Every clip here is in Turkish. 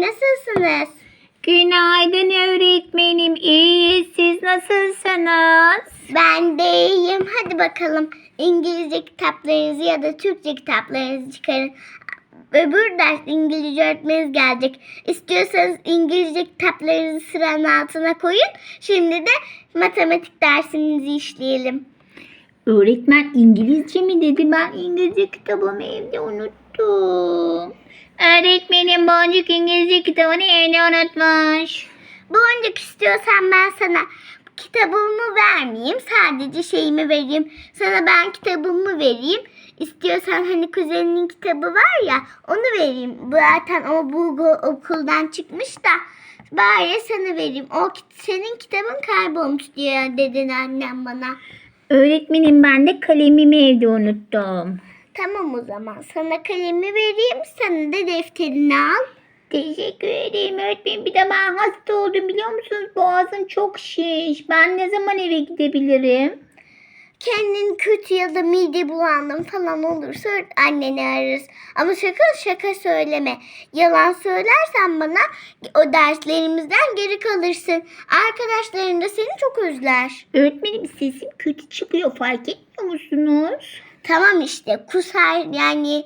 nasılsınız? Günaydın öğretmenim. İyiyiz. Siz nasılsınız? Ben de iyiyim. Hadi bakalım İngilizce kitaplarınızı ya da Türkçe kitaplarınızı çıkarın. Öbür ders İngilizce öğretmeniniz gelecek. İstiyorsanız İngilizce kitaplarınızı sıranın altına koyun. Şimdi de matematik dersimizi işleyelim. Öğretmen İngilizce mi dedi? Ben İngilizce kitabımı evde unuttum. Öğretmenim Boncuk İngilizce kitabını evde unutmuş. Boncuk istiyorsan ben sana kitabımı vermeyeyim. Sadece şeyimi vereyim. Sana ben kitabımı vereyim. İstiyorsan hani kuzeninin kitabı var ya onu vereyim. Zaten o bu okuldan çıkmış da bari sana vereyim. O senin kitabın kaybolmuş diye dedin annem bana. Öğretmenim ben de kalemimi evde unuttum. Tamam o zaman sana kalemi vereyim. Sana da defterini al. Teşekkür ederim öğretmenim. Bir de ben hasta oldum biliyor musunuz? Boğazım çok şiş. Ben ne zaman eve gidebilirim? kendin kötü ya da mide bulandım falan olursa anneni ararız. Ama şaka şaka söyleme. Yalan söylersen bana o derslerimizden geri kalırsın. Arkadaşların da seni çok özler. Öğretmenim sesim kötü çıkıyor fark etmiyor musunuz? Tamam işte kusar yani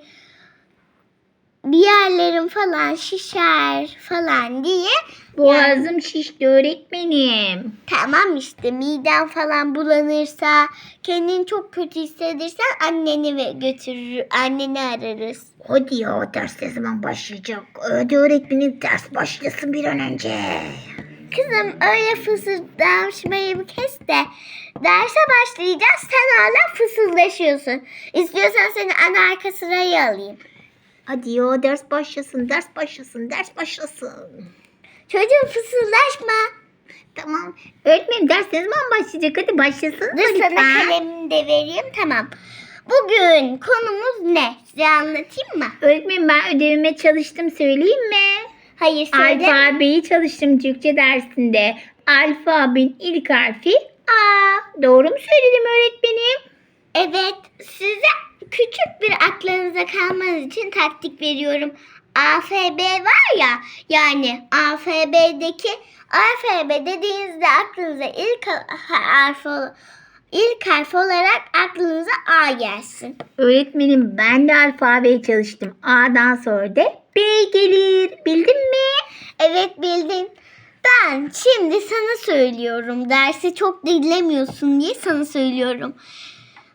bir yerlerim falan şişer falan diye Boğazım şişti öğretmenim. Tamam işte miden falan bulanırsa, kendini çok kötü hissedirsen anneni ve götürür, anneni ararız. Hadi ya ders ne zaman başlayacak? Hadi öğretmenim ders başlasın bir an önce. Kızım öyle fısıldaşmayı bir kes de derse başlayacağız sen hala fısıldaşıyorsun. İstiyorsan seni ana arka sıraya alayım. Hadi ya ders başlasın, ders başlasın, ders başlasın. Çocuğum fısıldaşma. Tamam. Öğretmenim ders ne zaman başlayacak? Hadi başlasın. Dur sana kalemini de vereyim tamam. Bugün konumuz ne? Size anlatayım mı? Öğretmenim ben ödevime çalıştım söyleyeyim mi? Hayır söyle. Alfabeyi çalıştım Türkçe dersinde. Alfabenin ilk harfi A. Doğru mu söyledim öğretmenim? Evet, size küçük bir aklınıza kalmanız için taktik veriyorum. AFB var ya, yani AFB'deki AFB dediğinizde aklınıza ilk harf ilk harf olarak aklınıza A gelsin. Öğretmenim ben de alfabeyi çalıştım. A'dan sonra da B gelir. Bildin mi? Evet bildin. Ben şimdi sana söylüyorum. Dersi çok dinlemiyorsun diye sana söylüyorum.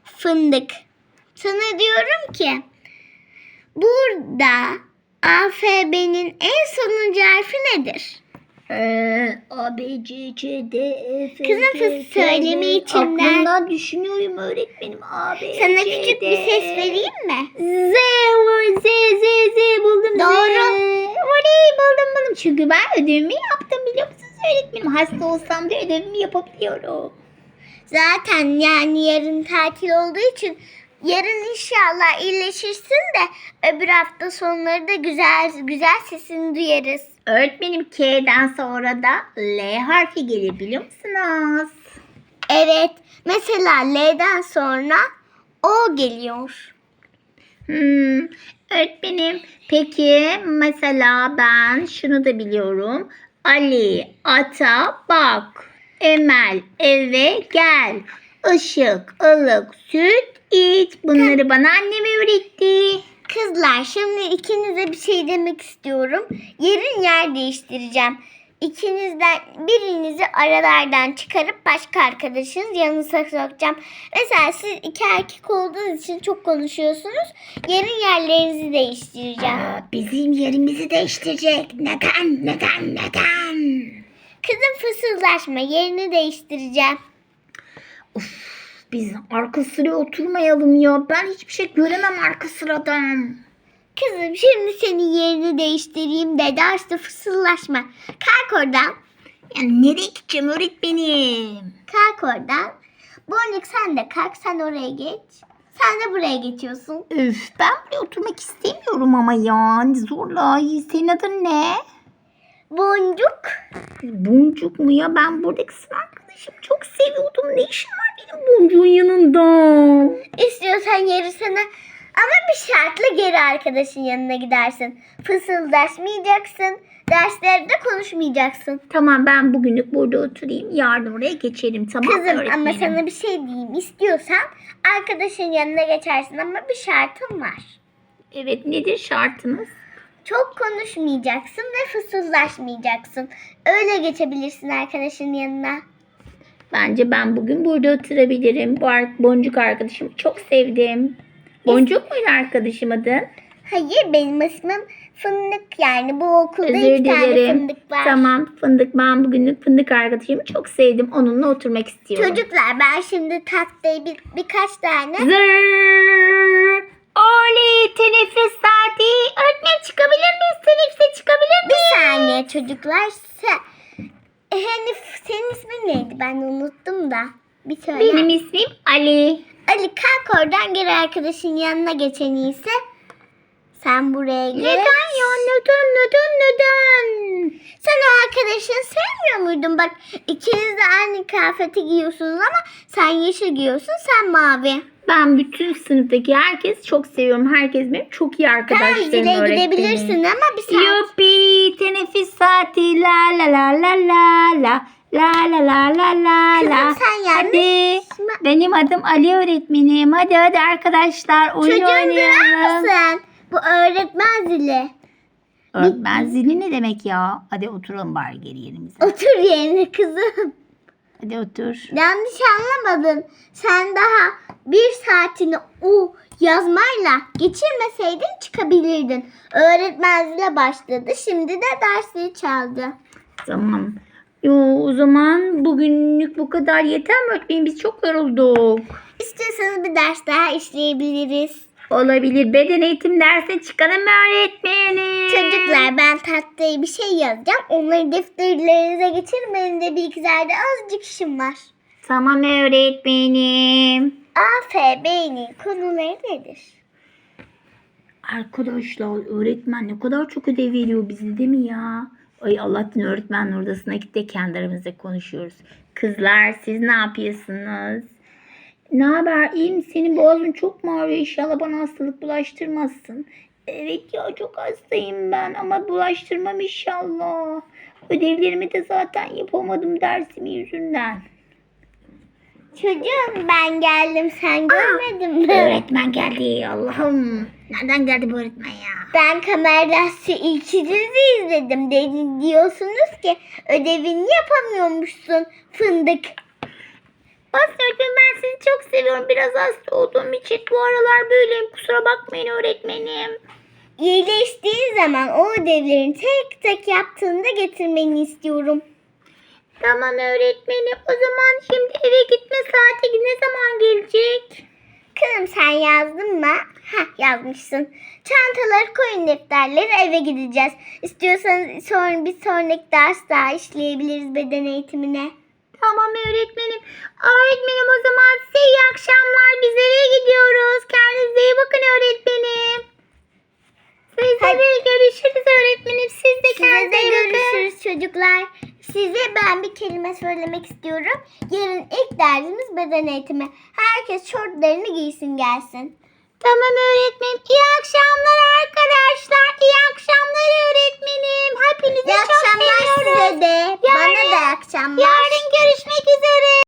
Fındık. Sana diyorum ki burada AFB'nin en sonuncu harfi nedir? Ee, A, B, C, C, D, E, F, Kızım G, G, söyleme H. içinden. Aklımdan düşünüyorum öğretmenim. A, B, Sana C, küçük D, bir ses vereyim mi? Z. Z, Z, Z buldum. Doğru. Z. Oley buldum buldum. Çünkü ben ödevimi yaptım biliyor musunuz öğretmenim? Hasta olsam da ödevimi yapabiliyorum. Zaten yani yarın tatil olduğu için yarın inşallah iyileşirsin de öbür hafta sonları da güzel güzel sesini duyarız. Öğretmenim K'den sonra da L harfi gelir biliyor musunuz? Evet. Mesela L'den sonra O geliyor. Hmm, öğretmenim peki mesela ben şunu da biliyorum. Ali ata bak. Emel eve gel. Işık, ılık, süt iç. Bunları bana annem öğretti. Kızlar şimdi ikinize bir şey demek istiyorum. Yerin yer değiştireceğim. İkinizden birinizi aralardan çıkarıp başka arkadaşınız yanınıza sokacağım. Mesela siz iki erkek olduğunuz için çok konuşuyorsunuz. Yerin yerlerinizi değiştireceğim. Aa, bizim yerimizi değiştirecek. Neden, neden, neden? Kızım fısıldaşma yerini değiştireceğim. Of, biz arka sıraya oturmayalım ya. Ben hiçbir şey göremem arka sıradan. Kızım şimdi senin yerini değiştireyim de derste fısıldaşma. Kalk oradan. Yani nereye gideceğim öğretmenim? Kalk oradan. Boncuk sen de kalk sen oraya geç. Sen de buraya geçiyorsun. Üf ben buraya oturmak istemiyorum ama ya. Zorla. Senin adın ne? Boncuk. Boncuk mu ya? Ben burada kız arkadaşım çok seviyordum. Ne işin var benim boncuğun yanında? İstiyorsan yeri sana Ama bir şartla geri arkadaşın yanına gidersin. Fısıldaşmayacaksın. Derslerde konuşmayacaksın. Tamam ben bugünlük burada oturayım. Yarın oraya geçerim tamam Kızım öğretmenim? ama sana bir şey diyeyim. İstiyorsan arkadaşın yanına geçersin ama bir şartım var. Evet nedir şartınız? Çok konuşmayacaksın ve fısıldaşmayacaksın. Öyle geçebilirsin arkadaşın yanına. Bence ben bugün burada oturabilirim. Bu boncuk arkadaşımı çok sevdim. Boncuk muydu arkadaşım adın? Hayır benim ismim Fındık yani bu okulda Özür iki tane dilerim. fındık var. Tamam fındık ben bugünlük fındık arkadaşımı çok sevdim. Onunla oturmak istiyorum. Çocuklar ben şimdi tahtayı bir, birkaç tane Zırrrr. Oley teneffüs saati. Öğretmen çıkabilir miyiz? Teneffüse çıkabilir miyiz? bir saniye çocuklar sen senin ismin neydi ben unuttum da bir söyle. Benim ismim Ali. Ali kalk oradan geri arkadaşın yanına geçen iyisi. Sen buraya geç. Neden ya? Neden? Neden? Neden? Sen o arkadaşını sevmiyor muydun? Bak ikiniz de aynı kıyafeti giyiyorsunuz ama sen yeşil giyiyorsun sen mavi. Ben bütün sınıftaki herkes çok seviyorum. Herkes benim çok iyi Tamam arkadaşlarım zile öğretmenim. gidebilirsin ama bir saat. Yuppi teneffüs saati la la la la la la la la la la la Kızım la. sen Hadi. yanlış. Benim adım Ali öğretmenim. Hadi hadi arkadaşlar oyun Çocuğum durar oynayalım. mısın? Bu öğretmen zili. Öğretmen zili ne demek ya? Hadi oturalım bari geri yerimize. Otur yerine kızım. Hadi otur. Yanlış anlamadın. Sen daha bir saatini o yazmayla geçirmeseydin çıkabilirdin. Öğretmen zile başladı. Şimdi de dersleri çaldı. Tamam. Yo, o zaman bugünlük bu kadar yeter mi öğretmenim? Biz çok yorulduk. İstiyorsanız bir ders daha işleyebiliriz. Olabilir. Beden eğitim dersine çıkalım öğretmenim? Çocuklar ben tahtaya bir şey yazacağım. Onları defterlerinize geçirin. Benim de bilgisayarda azıcık işim var. Tamam öğretmenim. A, F, B'nin konuları nedir? Arkadaşlar öğretmen ne kadar çok ödev veriyor bize değil mi ya? Ay Allah'tan öğretmen odasına de kendi aramızda konuşuyoruz. Kızlar siz ne yapıyorsunuz? Ne haber? İyi misin? Senin boğazın çok mu ağrıyor? İnşallah bana hastalık bulaştırmazsın. Evet ya çok hastayım ben ama bulaştırmam inşallah. Ödevlerimi de zaten yapamadım dersimi yüzünden. Çocuğum ben geldim sen görmedin mi? Öğretmen geldi Allah'ım. Nereden geldi bu öğretmen ya? Ben kameradan şu ikinizi izledim. Dedi, diyorsunuz ki ödevini yapamıyormuşsun fındık. Bas öğretmenim ben sizi çok seviyorum. Biraz hasta olduğum için bu aralar böyleyim. Kusura bakmayın öğretmenim. İyileştiğin zaman o ödevlerini tek tek yaptığında getirmeni istiyorum. Tamam öğretmenim. O zaman şimdi eve gitme saati ne zaman gelecek? Kızım sen yazdın mı? Heh yazmışsın. Çantaları koyun defterleri eve gideceğiz. İstiyorsanız sonra bir sonraki ders daha işleyebiliriz beden eğitimine. Tamam öğretmenim. Öğretmenim o zaman size iyi akşamlar. Biz eve gidiyoruz. Kendinize iyi bakın öğretmenim. Size de görüşürüz öğretmenim. Siz de Size de kendinize bakın. görüşürüz çocuklar. Size ben bir kelime söylemek istiyorum. Yarın ilk dersimiz beden eğitimi. Herkes şortlarını giysin gelsin. Tamam öğretmenim. İyi akşamlar arkadaşlar. İyi akşamlar öğretmenim. Hepinizi İyi çok akşamlar seviyorum. size de. Bana da iyi akşamlar. Yarın görüşmek üzere.